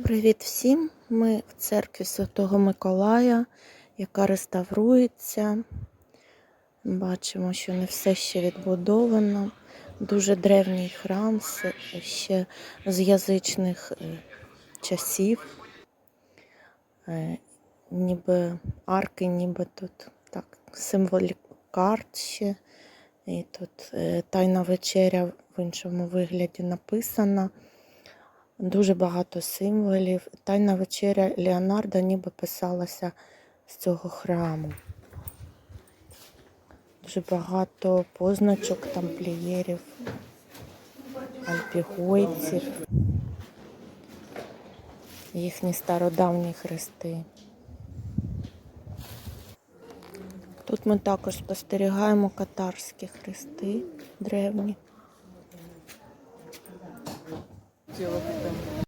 Привіт всім! Ми в церкві Святого Миколая, яка реставрується. Бачимо, що не все ще відбудовано. Дуже древній храм ще з язичних е, часів. Е, Ніби арки, ніби тут так, символі карт ще. І тут е, Тайна вечеря в іншому вигляді написана. Дуже багато символів. Тайна вечеря Леонардо ніби писалася з цього храму. Дуже багато позначок тамплієрів, альпігойців, їхні стародавні хрести. Тут ми також спостерігаємо катарські хрести древні. хотіла таке.